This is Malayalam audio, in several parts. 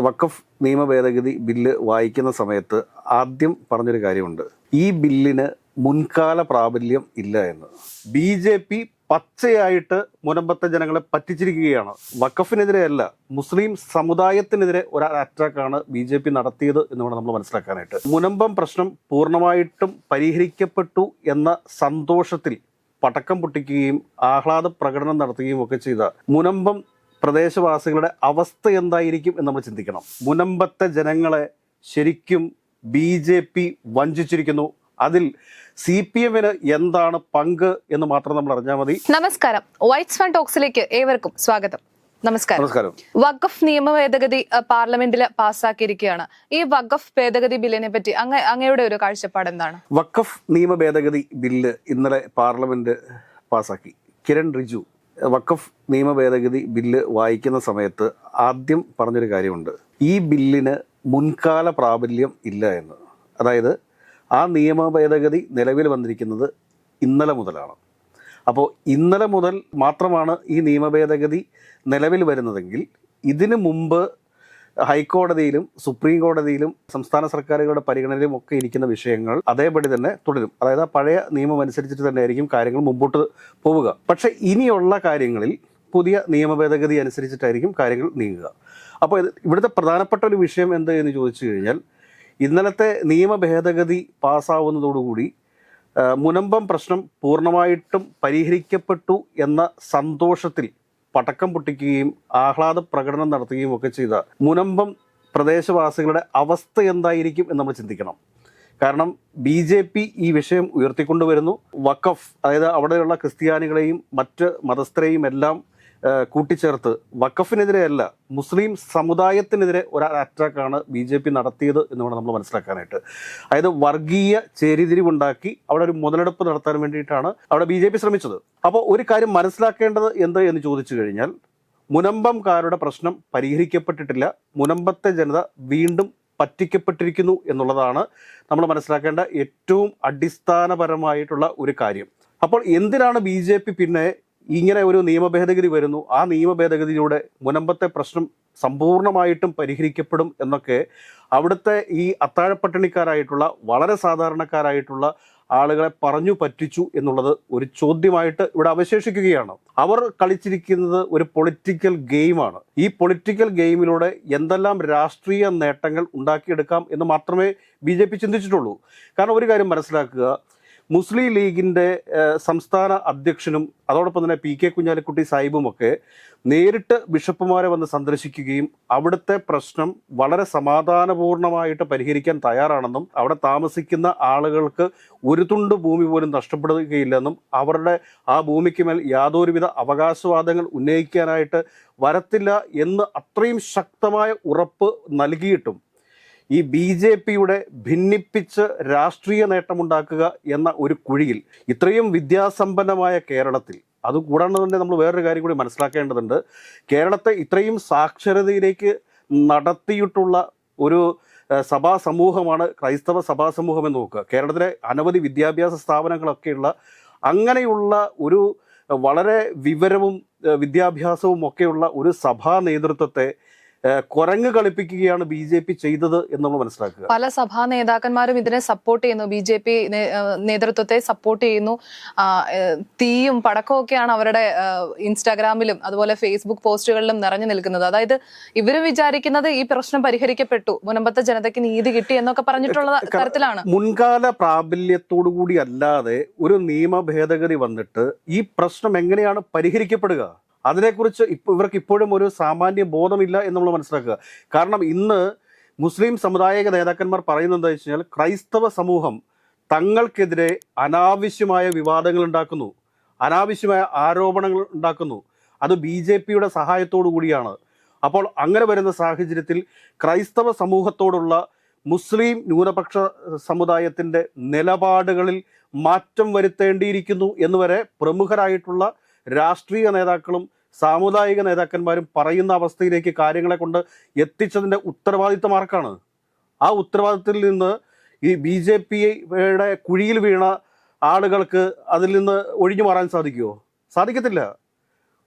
വഖഫ് നിയമ ഭേദഗതി ബില്ല് വായിക്കുന്ന സമയത്ത് ആദ്യം പറഞ്ഞൊരു കാര്യമുണ്ട്. ഈ ബില്ലിന് മുൻകാല പ്രാബല്യം ഇല്ല എന്ന്. ബി ജെ പി പച്ചയായിട്ട് മുനമ്പത്തെ ജനങ്ങളെ പറ്റിച്ചിരിക്കുകയാണ്. വഖഫിനെതിരെയല്ല മുസ്ലിം സമുദായത്തിനെതിരെ ഒരു അറ്റാക്കാണ് ബി ജെ പി നടത്തിയത് എന്ന് വേണം നമ്മൾ മനസ്സിലാക്കാനായിട്ട്. മുനമ്പം പ്രശ്നം പൂർണമായിട്ടും പരിഹരിക്കപ്പെട്ടു എന്ന സന്തോഷത്തിൽ പടക്കം പൊട്ടിക്കുകയും ആഹ്ലാദ പ്രകടനം നടത്തുകയും ഒക്കെ ചെയ്ത മുനമ്പം പ്രദേശവാസികളുടെ അവസ്ഥ എന്തായിരിക്കും എന്ന് നമ്മൾ ചിന്തിക്കണം. മുനമ്പത്തെ ജനങ്ങളെ ശരിക്കും ബി ജെ പി വഞ്ചിച്ചിരിക്കുന്നു. അതിൽ സി പി എമ്മിന് എന്താണ് പങ്ക് എന്ന് മാത്രം നമ്മൾ അറിഞ്ഞാൽ മതി. നമസ്കാരം. വൈറ്റ്സ് ഫൺ ടോക്സിലേക്ക് ഏവർക്കും സ്വാഗതം. നമസ്കാരം. നമസ്കാരം. വഖഫ് നിയമ ഭേദഗതി പാർലമെന്റിൽ പാസ്സാക്കിയിരിക്കുകയാണ്. ഈ വഖഫ് ഭേദഗതി ബില്ലിനെ പറ്റി അങ്ങ അങ്ങയുടെ ഒരു കാഴ്ചപ്പാട് എന്താണ്? വഖഫ് നിയമ ഭേദഗതി ബില്ല് ഇന്നലെ പാർലമെന്റ് പാസ്സാക്കി. കിരൺ റിജു വഖഫ് നിയമ ഭേദഗതി ബില്ല് വായിക്കുന്ന സമയത്ത് ആദ്യം പറഞ്ഞൊരു കാര്യമുണ്ട്. ഈ ബില്ലിന് മുൻകാല പ്രാബല്യം ഇല്ല എന്ന്. അതായത് ആ നിയമ ഭേദഗതി നിലവിൽ വന്നിരിക്കുന്നത് ഇന്നലെ മുതലാണ്. അപ്പോൾ ഇന്നലെ മുതൽ മാത്രമാണ് ഈ നിയമ ഭേദഗതി നിലവിൽ വരുന്നതെങ്കിൽ ഇതിനു മുമ്പ് ഹൈക്കോടതിയിലും സുപ്രീം കോടതിയിലും സംസ്ഥാന സർക്കാരുകളുടെ പരിഗണനയിലും ഒക്കെ ഇരിക്കുന്ന വിഷയങ്ങൾ അതേപടി തന്നെ തുടരും. അതായത് ആ പഴയ നിയമം അനുസരിച്ചിട്ട് തന്നെ ആയിരിക്കും കാര്യങ്ങൾ മുമ്പോട്ട് പോവുക. പക്ഷെ ഇനിയുള്ള കാര്യങ്ങളിൽ പുതിയ നിയമ ഭേദഗതി അനുസരിച്ചിട്ടായിരിക്കും കാര്യങ്ങൾ നീങ്ങുക. അപ്പോൾ ഇത് ഇവിടുത്തെ പ്രധാനപ്പെട്ട ഒരു വിഷയം എന്ത് എന്ന് ചോദിച്ചു കഴിഞ്ഞാൽ ഇന്നലത്തെ നിയമ ഭേദഗതി പാസ്സാവുന്നതോടുകൂടി മുനമ്പം പ്രശ്നം പൂർണമായിട്ടും പരിഹരിക്കപ്പെട്ടു എന്ന സന്തോഷത്തിൽ പടക്കം പൊട്ടിക്കുകയും ആഹ്ലാദ പ്രകടനം നടത്തുകയും ഒക്കെ ചെയ്ത മുനമ്പം പ്രദേശവാസികളുടെ അവസ്ഥ എന്തായിരിക്കും എന്ന് നമ്മൾ ചിന്തിക്കണം. കാരണം ബി ജെ പി ഈ വിഷയം ഉയർത്തിക്കൊണ്ടുവരുന്നു. വഖഫ് അതായത് അവിടെയുള്ള ക്രിസ്ത്യാനികളെയും മറ്റ് മതസ്ഥരെയും എല്ലാം കൂട്ടിച്ചേർത്ത് വഖഫിനെതിരെയല്ല മുസ്ലിം സമുദായത്തിനെതിരെ ഒരു അറ്റാക്കാണ് ബി ജെ പി നടത്തിയത് എന്ന് വേണം നമ്മൾ മനസ്സിലാക്കാനായിട്ട്. അതായത് വർഗീയ ചേരിതിരിവുണ്ടാക്കി അവിടെ ഒരു മുതലെടുപ്പ് നടത്താൻ വേണ്ടിയിട്ടാണ് അവിടെ ബി ജെ പി ശ്രമിച്ചത്. അപ്പോൾ ഒരു കാര്യം മനസ്സിലാക്കേണ്ടത് എന്ത് എന്ന് ചോദിച്ചു കഴിഞ്ഞാൽ മുനമ്പംകാരുടെ പ്രശ്നം പരിഹരിക്കപ്പെട്ടിട്ടില്ല മുനമ്പത്തെ ജനത വീണ്ടും പറ്റിക്കപ്പെട്ടിരിക്കുന്നു എന്നുള്ളതാണ് നമ്മൾ മനസ്സിലാക്കേണ്ട ഏറ്റവും അടിസ്ഥാനപരമായിട്ടുള്ള ഒരു കാര്യം. അപ്പോൾ എന്തിനാണ് ബി ജെ പി പിന്നെ ഇങ്ങനെ ഒരു നിയമ ഭേദഗതി വരുന്നു. ആ നിയമ ഭേദഗതിയിലൂടെ മുനമ്പത്തെ പ്രശ്നം സമ്പൂർണമായിട്ടും പരിഹരിക്കപ്പെടും എന്നൊക്കെ അവിടുത്തെ ഈ അത്താഴപ്പട്ടിണിക്കാരായിട്ടുള്ള വളരെ സാധാരണക്കാരായിട്ടുള്ള ആളുകളെ പറഞ്ഞു പറ്റിച്ചു എന്നുള്ളത് ഒരു ചോദ്യമായിട്ട് ഇവിടെ അവശേഷിക്കുകയാണ്. അവർ കളിച്ചിരിക്കുന്നത് ഒരു പൊളിറ്റിക്കൽ ഗെയിമാണ്. ഈ പൊളിറ്റിക്കൽ ഗെയിമിലൂടെ എന്തെല്ലാം രാഷ്ട്രീയ നേട്ടങ്ങൾ ഉണ്ടാക്കിയെടുക്കാം എന്ന് മാത്രമേ ബി ചിന്തിച്ചിട്ടുള്ളൂ. കാരണം ഒരു കാര്യം മനസ്സിലാക്കുക മുസ്ലിം ലീഗിന്റെ സംസ്ഥാന അധ്യക്ഷനും അതോടൊപ്പം തന്നെ പി കെ കുഞ്ഞാലിക്കുട്ടി സാഹിബുമൊക്കെ നേരിട്ട് ബിഷപ്പുമാരെ വന്ന് സന്ദർശിക്കുകയും അവിടുത്തെ പ്രശ്നം വളരെ സമാധാനപൂർണമായിട്ട് പരിഹരിക്കാൻ തയ്യാറാണെന്നും അവിടെ താമസിക്കുന്ന ആളുകൾക്ക് ഒരു തുണ്ട് ഭൂമി പോലും നഷ്ടപ്പെടുകയില്ലെന്നും അവരുടെ ആ ഭൂമിക്ക് മേൽ യാതൊരുവിധ അവകാശവാദങ്ങൾ ഉന്നയിക്കാനായിട്ട് വരത്തില്ല എന്ന് അത്രയും ശക്തമായ ഉറപ്പ് നൽകിയിട്ടും ഈ ബി ജെ പിയുടെ ഭിന്നിപ്പിച്ച് രാഷ്ട്രീയ നേട്ടമുണ്ടാക്കുക എന്ന ഒരു കുഴിയിൽ ഇത്രയും വിദ്യാസമ്പന്നമായ കേരളത്തിൽ അത് തന്നെ നമ്മൾ വേറൊരു കാര്യം കൂടി മനസ്സിലാക്കേണ്ടതുണ്ട്. കേരളത്തെ ഇത്രയും സാക്ഷരതയിലേക്ക് നടത്തിയിട്ടുള്ള ഒരു സഭാ സമൂഹമാണ് ക്രൈസ്തവ സഭാ സമൂഹം എന്ന് നോക്കുക. കേരളത്തിലെ അനവധി വിദ്യാഭ്യാസ സ്ഥാപനങ്ങളൊക്കെയുള്ള അങ്ങനെയുള്ള ഒരു വളരെ വിവരവും വിദ്യാഭ്യാസവും ഒക്കെയുള്ള ഒരു സഭാ നേതൃത്വത്തെ കുരങ്ങ് കളിപ്പിക്കുകയാണ് ബി ജെ പി ചെയ്തത് എന്ന് നമ്മൾ മനസ്സിലാക്കുക. പല സഭാ നേതാക്കന്മാരും ഇതിനെ സപ്പോർട്ട് ചെയ്യുന്നു. ബി ജെ പി നേതൃത്വത്തെ സപ്പോർട്ട് ചെയ്യുന്നു. തീയും പടക്കവും ഒക്കെയാണ് അവരുടെ ഇൻസ്റ്റാഗ്രാമിലും അതുപോലെ ഫേസ്ബുക്ക് പോസ്റ്റുകളിലും നിറഞ്ഞു നിൽക്കുന്നത്. അതായത് ഇവർ വിചാരിക്കുന്നത് ഈ പ്രശ്നം പരിഹരിക്കപ്പെട്ടു. മുനമ്പത്തെ ജനതയ്ക്ക് നീതി കിട്ടി എന്നൊക്കെ പറഞ്ഞിട്ടുള്ള തരത്തിലാണ്. മുൻകാല പ്രാബല്യത്തോടു കൂടി അല്ലാതെ ഒരു നിയമ ഭേദഗതി വന്നിട്ട് ഈ പ്രശ്നം എങ്ങനെയാണ് പരിഹരിക്കപ്പെടുക? അതിനെക്കുറിച്ച് ഇപ്പോൾ ഇവർക്ക് ഇപ്പോഴും ഒരു സാമാന്യ ബോധമില്ല എന്ന് നമ്മൾ മനസ്സിലാക്കുക. കാരണം ഇന്ന് മുസ്ലിം സമുദായിക നേതാക്കന്മാർ പറയുന്നത് എന്താ വെച്ച് കഴിഞ്ഞാൽ ക്രൈസ്തവ സമൂഹം തങ്ങൾക്കെതിരെ അനാവശ്യമായ വിവാദങ്ങൾ ഉണ്ടാക്കുന്നു. അനാവശ്യമായ ആരോപണങ്ങൾ ഉണ്ടാക്കുന്നു. അത് ബി ജെ പിയുടെ സഹായത്തോടു കൂടിയാണ്. അപ്പോൾ അങ്ങനെ വരുന്ന സാഹചര്യത്തിൽ ക്രൈസ്തവ സമൂഹത്തോടുള്ള മുസ്ലിം ന്യൂനപക്ഷ സമുദായത്തിന്റെ നിലപാടുകളിൽ മാറ്റം വരുത്തേണ്ടിയിരിക്കുന്നു എന്ന് വരെ പ്രമുഖരായിട്ടുള്ള രാഷ്ട്രീയ നേതാക്കളും സാമുദായിക നേതാക്കന്മാരും പറയുന്ന അവസ്ഥയിലേക്ക് കാര്യങ്ങളെ കൊണ്ട് എത്തിച്ചതിന്റെ ഉത്തരവാദിത്തം ആർക്കാണ് ആ ഉത്തരവാദിത്തത്തിൽ നിന്ന് ഈ ബി ജെ പിയുടെ കുഴിയിൽ വീണ ആളുകൾക്ക് അതിൽ നിന്ന് ഒഴിഞ്ഞു മാറാൻ സാധിക്കുമോ സാധിക്കത്തില്ല.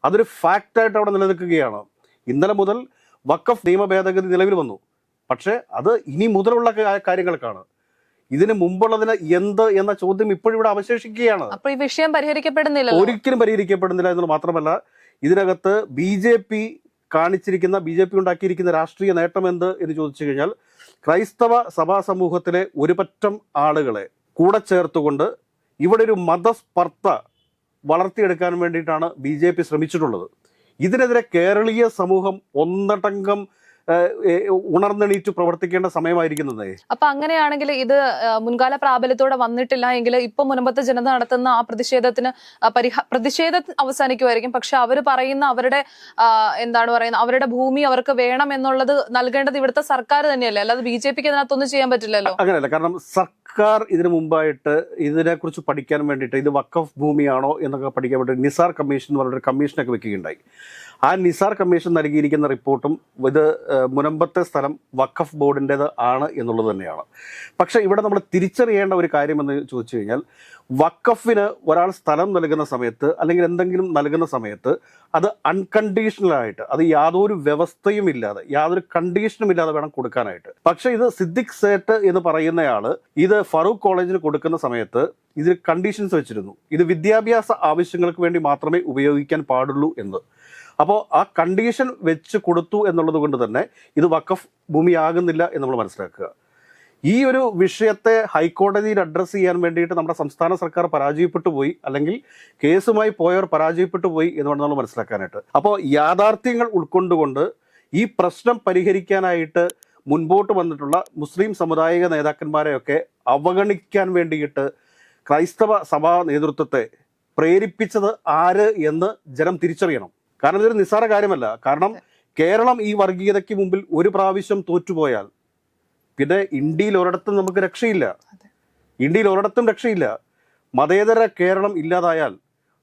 അതൊരു ഫാക്റ്റായിട്ട് അവിടെ നിലനിൽക്കുകയാണ്. ഇന്നലെ മുതൽ വക്കഫ് നിയമ ഭേദഗതി നിലവിൽ വന്നു. പക്ഷേ അത് ഇനി മുതലുള്ള കാര്യങ്ങൾക്കാണ്. ഇതിന് മുമ്പുള്ളതിന് എന്ത് എന്ന ചോദ്യം ഇപ്പോഴും ഇവിടെ അവശേഷിക്കുകയാണ്. അപ്പൊ ഈ വിഷയം പരിഹരിക്കപ്പെടുന്നില്ല ഒരിക്കലും പരിഹരിക്കപ്പെടുന്നില്ല എന്നുള്ള മാത്രമല്ല ഇതിനകത്ത് ബി ജെ പി കാണിച്ചിരിക്കുന്ന ബി ജെ പി ഉണ്ടാക്കിയിരിക്കുന്ന രാഷ്ട്രീയ നേട്ടം എന്ത് എന്ന് ചോദിച്ചു കഴിഞ്ഞാൽ ക്രൈസ്തവ സഭാ സമൂഹത്തിലെ ഒരുപറ്റം ആളുകളെ കൂടെ ചേർത്തുകൊണ്ട് ഇവിടെ ഒരു മതസ്പർദ്ധ വളർത്തിയെടുക്കാൻ വേണ്ടിയിട്ടാണ് ബി ജെ പി ശ്രമിച്ചിട്ടുള്ളത്. ഇതിനെതിരെ കേരളീയ സമൂഹം ഒന്നടങ്കം ഉണർന്നെണീറ്റ് പ്രവർത്തിക്കേണ്ട സമയമായിരിക്കുന്നത്. അപ്പൊ അങ്ങനെയാണെങ്കിൽ ഇത് മുൻകാല പ്രാബല്യത്തോടെ വന്നിട്ടില്ല എങ്കിൽ ഇപ്പൊ മുനമ്പത്തെ ജനത നടത്തുന്ന ആ പ്രതിഷേധത്തിന് പ്രതിഷേധ പരിഹ പ്രതിഷേധം അവസാനിക്കുമായിരിക്കും. പക്ഷെ അവർ പറയുന്ന അവരുടെ എന്താണ് പറയുന്നത് അവരുടെ ഭൂമി അവർക്ക് വേണം എന്നുള്ളത് നൽകേണ്ടത് ഇവിടുത്തെ സർക്കാർ തന്നെയല്ലേ? അല്ലാതെ ബി ജെ പിക്ക് അതിനകത്തൊന്നും ചെയ്യാൻ പറ്റില്ലല്ലോ. അങ്ങനെയല്ല. കാരണം സർക്കാർ ഇതിനു മുമ്പായിട്ട് ഇതിനെക്കുറിച്ച് പഠിക്കാൻ വേണ്ടിയിട്ട് ഇത് വക്കഫ് ഭൂമിയാണോ എന്നൊക്കെ പഠിക്കാൻ വേണ്ടി നിസാർ കമ്മീഷൻ എന്ന് പറഞ്ഞൊരു കമ്മീഷനൊക്കെ വെക്കുകയുണ്ടായി. ആ നിസാർ കമ്മീഷൻ നൽകിയിരിക്കുന്ന റിപ്പോർട്ടും ഇത് മുനമ്പത്തെ സ്ഥലം വഖഫ് ബോർഡിന്റെത് ആണ് എന്നുള്ളത് തന്നെയാണ്. പക്ഷേ ഇവിടെ നമ്മൾ തിരിച്ചറിയേണ്ട ഒരു കാര്യമെന്ന് ചോദിച്ചു കഴിഞ്ഞാൽ വഖഫിന് ഒരാൾ സ്ഥലം നൽകുന്ന സമയത്ത് അല്ലെങ്കിൽ എന്തെങ്കിലും നൽകുന്ന സമയത്ത് അത് അൺകണ്ടീഷണലായിട്ട് അത് യാതൊരു വ്യവസ്ഥയും ഇല്ലാതെ യാതൊരു കണ്ടീഷനും ഇല്ലാതെ വേണം കൊടുക്കാനായിട്ട്. പക്ഷേ ഇത് സിദ്ദിഖ് സേട്ട് എന്ന് പറയുന്നയാൾ ഇത് ഫറൂഖ് കോളേജിന് കൊടുക്കുന്ന സമയത്ത് ഇതിൽ കണ്ടീഷൻസ് വെച്ചിരുന്നു. ഇത് വിദ്യാഭ്യാസ ആവശ്യങ്ങൾക്ക് വേണ്ടി മാത്രമേ ഉപയോഗിക്കാൻ പാടുള്ളൂ എന്ന്. അപ്പോൾ ആ കണ്ടീഷൻ വെച്ച് കൊടുത്തു എന്നുള്ളത് കൊണ്ട് തന്നെ ഇത് വക്കഫ് ഭൂമിയാകുന്നില്ല എന്ന് നമ്മൾ മനസ്സിലാക്കുക. ഈ ഒരു വിഷയത്തെ ഹൈക്കോടതിയിൽ അഡ്രസ്സ് ചെയ്യാൻ വേണ്ടിയിട്ട് നമ്മുടെ സംസ്ഥാന സർക്കാർ പരാജയപ്പെട്ടു പോയി അല്ലെങ്കിൽ കേസുമായി പോയവർ പരാജയപ്പെട്ടു പോയി എന്ന് വേണം നമ്മൾ മനസ്സിലാക്കാനായിട്ട്. അപ്പോൾ യാഥാർത്ഥ്യങ്ങൾ ഉൾക്കൊണ്ടുകൊണ്ട് ഈ പ്രശ്നം പരിഹരിക്കാനായിട്ട് മുൻപോട്ട് വന്നിട്ടുള്ള മുസ്ലിം സമുദായിക നേതാക്കന്മാരെയൊക്കെ അവഗണിക്കാൻ വേണ്ടിയിട്ട് ക്രൈസ്തവ സഭാ നേതൃത്വത്തെ പ്രേരിപ്പിച്ചത് ആര് എന്ന് ജനം തിരിച്ചറിയണം. കാരണം ഇതൊരു നിസ്സാര കാര്യമല്ല. കാരണം കേരളം ഈ വർഗീയതയ്ക്ക് മുമ്പിൽ ഒരു പ്രാവശ്യം തോറ്റുപോയാൽ പിന്നെ ഇന്ത്യയിൽ ഒരിടത്തും നമുക്ക് രക്ഷയില്ല. ഇന്ത്യയിൽ ഒരിടത്തും രക്ഷയില്ല. മതേതര കേരളം ഇല്ലാതായാൽ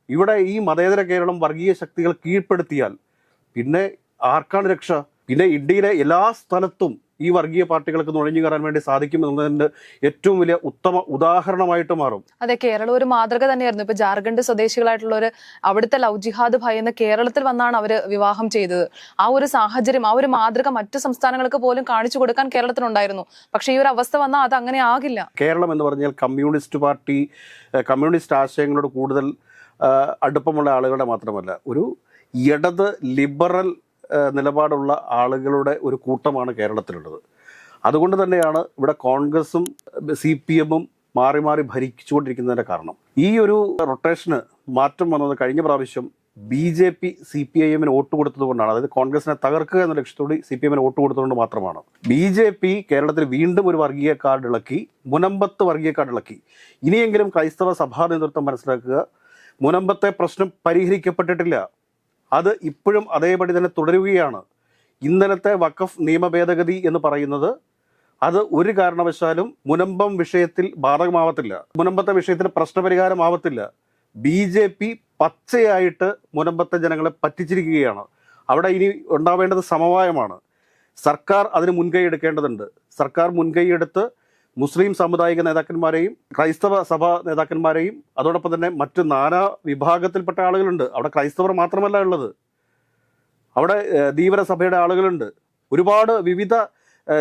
ഇവിടെ ഈ മതേതര കേരളം വർഗീയ ശക്തികൾ കീഴ്പ്പെടുത്തിയാൽ പിന്നെ ആർക്കാണ് രക്ഷ? പിന്നെ ഇന്ത്യയിലെ എല്ലാ സ്ഥലത്തും ഈ വർഗീയ പാർട്ടികൾക്ക് നുഴഞ്ഞു കയറാൻ വേണ്ടി സാധിക്കും എന്നതിന്റെ ഏറ്റവും വലിയ ഉത്തമ ഉദാഹരണമായിട്ട് മാറും. അതെ കേരളം ഒരു മാതൃക തന്നെയായിരുന്നു. ഇപ്പൊ ജാർഖണ്ഡ് സ്വദേശികളായിട്ടുള്ളവര് അവിടുത്തെ ലവ് ജിഹാദ് ഭയന്ന് കേരളത്തിൽ വന്നാണ് അവർ വിവാഹം ചെയ്തത്. ആ ഒരു സാഹചര്യം ആ ഒരു മാതൃക മറ്റു സംസ്ഥാനങ്ങൾക്ക് പോലും കാണിച്ചു കൊടുക്കാൻ കേരളത്തിനുണ്ടായിരുന്നു. പക്ഷേ ഈ ഒരു അവസ്ഥ വന്നാൽ അത് അങ്ങനെ ആകില്ല. കേരളം എന്ന് പറഞ്ഞാൽ കമ്മ്യൂണിസ്റ്റ് പാർട്ടി കമ്മ്യൂണിസ്റ്റ് ആശയങ്ങളോട് കൂടുതൽ അടുപ്പമുള്ള ആളുകളുടെ മാത്രമല്ല ഒരു ഇടത് ലിബറൽ നിലപാടുള്ള ആളുകളുടെ ഒരു കൂട്ടമാണ് കേരളത്തിലുള്ളത്. അതുകൊണ്ട് തന്നെയാണ് ഇവിടെ കോൺഗ്രസും സി പി എമ്മും മാറി മാറി ഭരിച്ചുകൊണ്ടിരിക്കുന്നതിന്റെ കാരണം. ഈ ഒരു റൊട്ടേഷന് മാറ്റം വന്നത് കഴിഞ്ഞ പ്രാവശ്യം B J P C P I എമ്മിന് വോട്ട് കൊടുത്തതുകൊണ്ടാണ് അതായത് കോൺഗ്രസിനെ തകർക്കുക എന്ന ലക്ഷ്യത്തോടെ സി പി എമ്മിന് വോട്ട് കൊടുത്തതുകൊണ്ട് മാത്രമാണ്. ബി ജെ പി കേരളത്തിൽ വീണ്ടും ഒരു വർഗീയ കാർഡ് ഇളക്കി മുനമ്പത്ത് വർഗീയ കാർഡ് ഇളക്കി. ഇനിയെങ്കിലും ക്രൈസ്തവ സഭാ നേതൃത്വം മനസ്സിലാക്കുക മുനമ്പത്തെ പ്രശ്നം പരിഹരിക്കപ്പെട്ടിട്ടില്ല. അത് ഇപ്പോഴും അതേപടി തന്നെ തുടരുകയാണ്. ഇന്നലത്തെ വഖഫ് നിയമ ഭേദഗതി എന്ന് പറയുന്നത് അത് ഒരു കാരണവശാലും മുനമ്പം വിഷയത്തിൽ ബാധകമാവത്തില്ല. മുനമ്പത്തെ വിഷയത്തിൽ പ്രശ്നപരിഹാരമാവത്തില്ല. ബി ജെ പി പച്ചയായിട്ട് മുനമ്പത്തെ ജനങ്ങളെ പറ്റിച്ചിരിക്കുകയാണ്. അവിടെ ഇനി ഉണ്ടാവേണ്ടത് സമവായമാണ്. സർക്കാർ അതിന് മുൻകൈ എടുക്കേണ്ടതുണ്ട്. സർക്കാർ മുൻകൈ എടുത്ത് മുസ്ലിം സാമുദായിക നേതാക്കന്മാരെയും ക്രൈസ്തവ സഭാ നേതാക്കന്മാരെയും അതോടൊപ്പം തന്നെ മറ്റ് നാനാ വിഭാഗത്തിൽപ്പെട്ട ആളുകളുണ്ട്. അവിടെ ക്രൈസ്തവർ മാത്രമല്ല ഉള്ളത്. അവിടെ ധീവരസഭയുടെ ധീവര സഭയുടെ ആളുകളുണ്ട്. ഒരുപാട് വിവിധ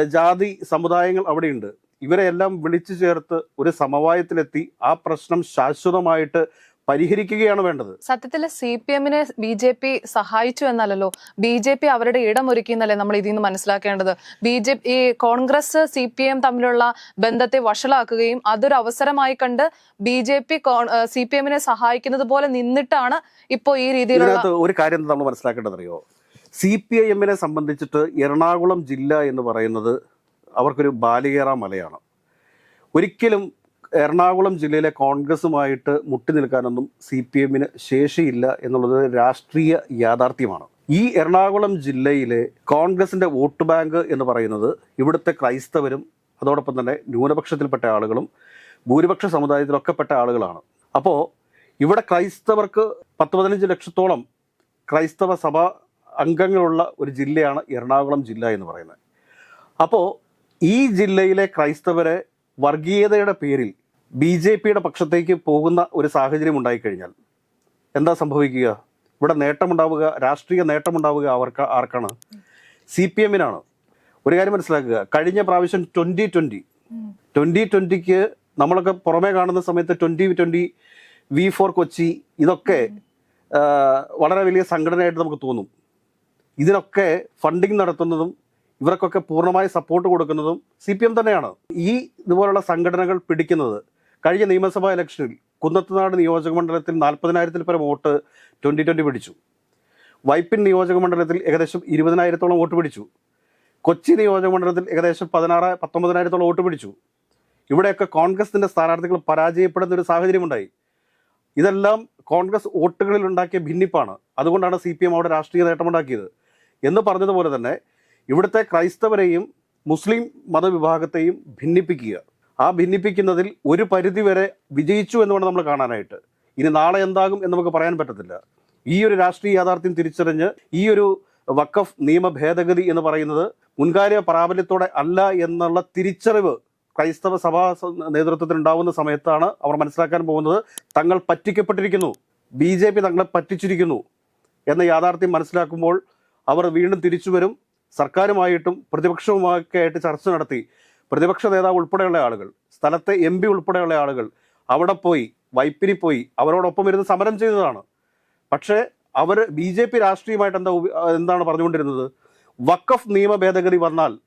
ജാതി സമുദായങ്ങൾ അവിടെയുണ്ട്. ഇവരെല്ലാം വിളിച്ചു ചേർത്ത് ഒരു സമവായത്തിലെത്തി. ആ പ്രശ്നം ശാശ്വതമായിട്ട് പരിഹരിക്കുകയാണ് വേണ്ടത്. സത്യത്തിൽ സി പി എമ്മിനെ ബി ജെ പി സഹായിച്ചു എന്നല്ലല്ലോ? ബി ജെ പി അവരുടെ ഇടം ഒരുക്കി എന്നല്ലേ നമ്മൾ ഇതിൽ നിന്ന് മനസ്സിലാക്കേണ്ടത്? ബി ജെ ഈ കോൺഗ്രസ് സി പി എം തമ്മിലുള്ള ബന്ധത്തെ വഷളാക്കുകയും അതൊരു അവസരമായി കണ്ട് B J P C P എമ്മിനെ സഹായിക്കുന്നത് പോലെ നിന്നിട്ടാണ് ഇപ്പോൾ ഈ രീതിയിലുള്ള ഒരു കാര്യം നമ്മൾ മനസ്സിലാക്കേണ്ടതറിയോ സി പി ഐ എമ്മിനെ സംബന്ധിച്ചിട്ട് എറണാകുളം ജില്ല എന്ന് പറയുന്നത് അവർക്കൊരു ബാലികേറ മലയാണ്. ഒരിക്കലും എറണാകുളം ജില്ലയിലെ കോൺഗ്രസുമായിട്ട് മുട്ടി നിൽക്കാനൊന്നും സി പി എമ്മിന് ശേഷിയില്ല എന്നുള്ളത് രാഷ്ട്രീയ യാഥാർത്ഥ്യമാണ്. ഈ എറണാകുളം ജില്ലയിലെ കോൺഗ്രസിന്റെ വോട്ട് ബാങ്ക് എന്ന് പറയുന്നത് ഇവിടുത്തെ ക്രൈസ്തവരും അതോടൊപ്പം തന്നെ ന്യൂനപക്ഷത്തിൽപ്പെട്ട ആളുകളും ഭൂരിപക്ഷ സമുദായത്തിലൊക്കെ പെട്ട ആളുകളാണ്. അപ്പോൾ ഇവിടെ ക്രൈസ്തവർക്ക് പത്ത് പതിനഞ്ച് ലക്ഷത്തോളം ക്രൈസ്തവ സഭ അംഗങ്ങളുള്ള ഒരു ജില്ലയാണ് എറണാകുളം ജില്ല എന്ന് പറയുന്നത്. അപ്പോൾ ഈ ജില്ലയിലെ ക്രൈസ്തവരെ വർഗീയതയുടെ പേരിൽ ബി ജെ പിയുടെ പക്ഷത്തേക്ക് പോകുന്ന ഒരു സാഹചര്യം ഉണ്ടായിക്കഴിഞ്ഞാൽ എന്താ സംഭവിക്കുക? ഇവിടെ നേട്ടമുണ്ടാവുക രാഷ്ട്രീയ നേട്ടമുണ്ടാവുക അവർക്ക് ആർക്കാണ്? സി പി എമ്മിനാണ്. ഒരു കാര്യം മനസ്സിലാക്കുക കഴിഞ്ഞ പ്രാവശ്യം ട്വന്റി ട്വന്റി ട്വന്റി ട്വന്റിക്ക് നമ്മളൊക്കെ പുറമേ കാണുന്ന സമയത്ത് twenty twenty V four Kochi ഇതൊക്കെ വളരെ വലിയ സംഘടനയായിട്ട് നമുക്ക് തോന്നും. ഇതിനൊക്കെ ഫണ്ടിങ് നടത്തുന്നതും ഇവർക്കൊക്കെ പൂർണമായി സപ്പോർട്ട് കൊടുക്കുന്നതും സി പി എം തന്നെയാണ്. ഈ ഇതുപോലുള്ള സംഘടനകൾ പിടിക്കുന്നത് കഴിഞ്ഞ നിയമസഭാ ഇലക്ഷനിൽ കുന്നത്തുനാട് നിയോജക മണ്ഡലത്തിൽ നാൽപ്പതിനായിരത്തിൽ പരം വോട്ട് ട്വന്റി ട്വന്റി പിടിച്ചു. വൈപ്പിൻ നിയോജക മണ്ഡലത്തിൽ ഏകദേശം ഇരുപതിനായിരത്തോളം വോട്ട് പിടിച്ചു. കൊച്ചി നിയോജക മണ്ഡലത്തിൽ ഏകദേശം പതിനാറ് പത്തൊമ്പതിനായിരത്തോളം വോട്ട് പിടിച്ചു. ഇവിടെയൊക്കെ കോൺഗ്രസിന്റെ സ്ഥാനാർത്ഥികൾ പരാജയപ്പെടുന്ന ഒരു സാഹചര്യമുണ്ടായി. ഇതെല്ലാം കോൺഗ്രസ് വോട്ടുകളിൽ ഉണ്ടാക്കിയ ഭിന്നിപ്പാണ്. അതുകൊണ്ടാണ് സി പി എം അവിടെ രാഷ്ട്രീയ നേട്ടമുണ്ടാക്കിയത്. എന്ന് പറഞ്ഞതുപോലെ തന്നെ ഇവിടുത്തെ ക്രൈസ്തവരെയും മുസ്ലിം മതവിഭാഗത്തെയും ഭിന്നിപ്പിക്കുക. ആ ഭിന്നിപ്പിക്കുന്നതിൽ ഒരു പരിധിവരെ വിജയിച്ചു എന്ന് വേണം നമ്മൾ കാണാനായിട്ട്. ഇനി നാളെ എന്താകും എന്ന് നമുക്ക് പറയാൻ പറ്റത്തില്ല. ഈ ഒരു രാഷ്ട്രീയ യാഥാർത്ഥ്യം തിരിച്ചറിഞ്ഞ് ഈ ഒരു വക്കഫ് നിയമ ഭേദഗതി എന്ന് പറയുന്നത് മുൻകാല പ്രാബല്യത്തോടെ അല്ല എന്നുള്ള തിരിച്ചറിവ് ക്രൈസ്തവ സഭാ നേതൃത്വത്തിനുണ്ടാവുന്ന സമയത്താണ് അവർ മനസ്സിലാക്കാൻ പോകുന്നത്. തങ്ങൾ പറ്റിക്കപ്പെട്ടിരിക്കുന്നു. ബി ജെ പി തങ്ങളെ പറ്റിച്ചിരിക്കുന്നു എന്ന യാഥാർത്ഥ്യം മനസ്സിലാക്കുമ്പോൾ അവർ വീണ്ടും തിരിച്ചു വരും സർക്കാരുമായിട്ടും പ്രതിപക്ഷവുമൊക്കെ ആയിട്ട് ചർച്ച നടത്തി. പ്രതിപക്ഷ നേതാവ് ഉൾപ്പെടെയുള്ള ആളുകൾ സ്ഥലത്തെ എം പി ഉൾപ്പെടെയുള്ള ആളുകൾ അവിടെ പോയി വൈപ്പിനി പോയി അവരോടൊപ്പം ഇരുന്ന് സമരം ചെയ്തതാണ്. പക്ഷേ അവർ ബി ജെ പി രാഷ്ട്രീയമായിട്ട് എന്താ എന്താണ് പറഞ്ഞുകൊണ്ടിരുന്നത്? വക്കഫ് നിയമ ഭേദഗതി വന്നാൽ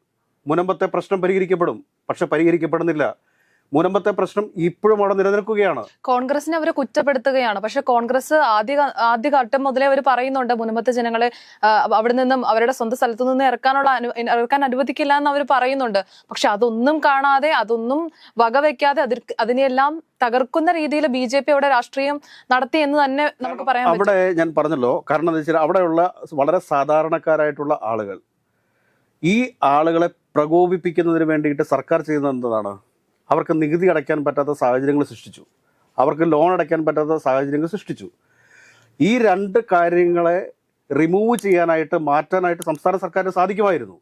മുനമ്പത്തെ പ്രശ്നം പരിഹരിക്കപ്പെടും. പക്ഷെ പരിഹരിക്കപ്പെടുന്നില്ല. മുനമ്പത്തെ പ്രശ്നം ഇപ്പോഴും അവിടെ നിലനിൽക്കുകയാണ്. കോൺഗ്രസിനെ അവർ കുറ്റപ്പെടുത്തുകയാണ്. പക്ഷെ കോൺഗ്രസ് ആദ്യ ആദ്യഘട്ടം മുതലേ അവർ പറയുന്നുണ്ട് മുനമ്പത്തെ ജനങ്ങളെ അവിടെ നിന്നും അവരുടെ സ്വന്തം സ്ഥലത്തു നിന്ന് ഇറക്കാനുള്ള ഇറക്കാൻ അനുവദിക്കില്ല എന്ന് അവർ പറയുന്നുണ്ട്. പക്ഷെ അതൊന്നും കാണാതെ അതൊന്നും വകവെക്കാതെ അതിൽ അതിനെല്ലാം തകർക്കുന്ന രീതിയിൽ ബി ജെ പി അവിടെ രാഷ്ട്രീയം നടത്തി എന്ന് തന്നെ നമുക്ക് പറയാം അവിടെ ഞാൻ പറഞ്ഞല്ലോ കാരണം എന്താ വെച്ചാൽ അവിടെയുള്ള വളരെ സാധാരണക്കാരായിട്ടുള്ള ആളുകൾ ഈ ആളുകളെ പ്രകോപിപ്പിക്കുന്നതിന് വേണ്ടിയിട്ട് സർക്കാർ ചെയ്യുന്നത് എന്താണ്? അവർക്ക് നികുതി അടയ്ക്കാൻ പറ്റാത്ത സാഹചര്യങ്ങൾ സൃഷ്ടിച്ചു. അവർക്ക് ലോൺ അടയ്ക്കാൻ പറ്റാത്ത സാഹചര്യങ്ങൾ സൃഷ്ടിച്ചു. ഈ രണ്ട് കാര്യങ്ങളെ റിമൂവ് ചെയ്യാനായിട്ട് മാറ്റാനായിട്ട് സംസ്ഥാന സർക്കാരിന് സാധിക്കുമായിരുന്നു.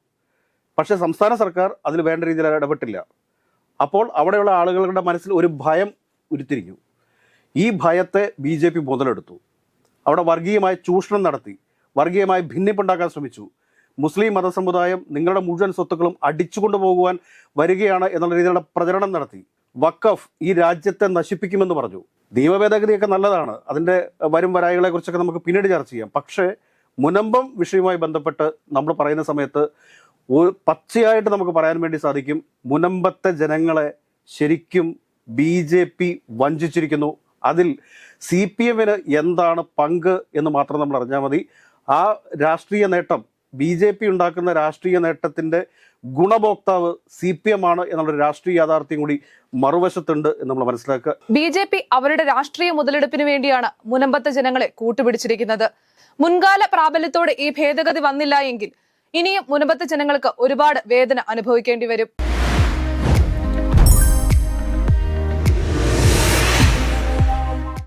പക്ഷേ സംസ്ഥാന സർക്കാർ അതിൽ വേണ്ട രീതിയിൽ ഇടപെട്ടില്ല. അപ്പോൾ അവിടെയുള്ള ആളുകളുടെ മനസ്സിൽ ഒരു ഭയം ഉരുത്തിരിഞ്ഞു. ഈ ഭയത്തെ ബി ജെ പി മുതലെടുത്തു അവിടെ വർഗീയമായ ചൂഷണം നടത്തി വർഗീയമായി ഭിന്നിപ്പുണ്ടാക്കാൻ ശ്രമിച്ചു. മുസ്ലിം മതസമുദായം നിങ്ങളുടെ മുഴുവൻ സ്വത്തുക്കളും അടിച്ചുകൊണ്ടു പോകുവാൻ വരികയാണ് എന്നുള്ള രീതിയിലുള്ള പ്രചരണം നടത്തി. വഖഫ് ഈ രാജ്യത്തെ നശിപ്പിക്കുമെന്ന് പറഞ്ഞു. നിയമഭേദഗതിയൊക്കെ നല്ലതാണ്. അതിന്റെ വരും വരായികളെ കുറിച്ചൊക്കെ നമുക്ക് പിന്നീട് ചർച്ച ചെയ്യാം. പക്ഷേ മുനമ്പം വിഷയവുമായി ബന്ധപ്പെട്ട് നമ്മൾ പറയുന്ന സമയത്ത് പച്ചയായിട്ട് നമുക്ക് പറയാൻ വേണ്ടി സാധിക്കും. മുനമ്പത്തെ ജനങ്ങളെ ശരിക്കും ബി ജെ പി വഞ്ചിച്ചിരിക്കുന്നു. അതിൽ സി പി എമ്മിന് എന്താണ് പങ്ക് എന്ന് മാത്രം നമ്മൾ അറിഞ്ഞാൽ മതി. ആ രാഷ്ട്രീയ നേട്ടം ബി ജെ പി ഉണ്ടാക്കുന്ന രാഷ്ട്രീയ നേട്ടത്തിന്റെ ഗുണഭോക്താവ് സി പി എം ആണ് എന്നുള്ള രാഷ്ട്രീയ യാഥാർത്ഥ്യം കൂടി മറുവശത്തുണ്ട് എന്ന് നമ്മൾ മനസ്സിലാക്കുക. ബി ജെ പി അവരുടെ രാഷ്ട്രീയ മുതലെടുപ്പിന് വേണ്ടിയാണ് മുനമ്പത്തെ ജനങ്ങളെ കൂട്ടുപിടിച്ചിരിക്കുന്നത്. മുൻകാല പ്രാബല്യത്തോടെ ഈ ഭേദഗതി വന്നില്ല എങ്കിൽ ഇനിയും മുനമ്പത്തെ ജനങ്ങൾക്ക് ഒരുപാട് വേദന അനുഭവിക്കേണ്ടി വരും.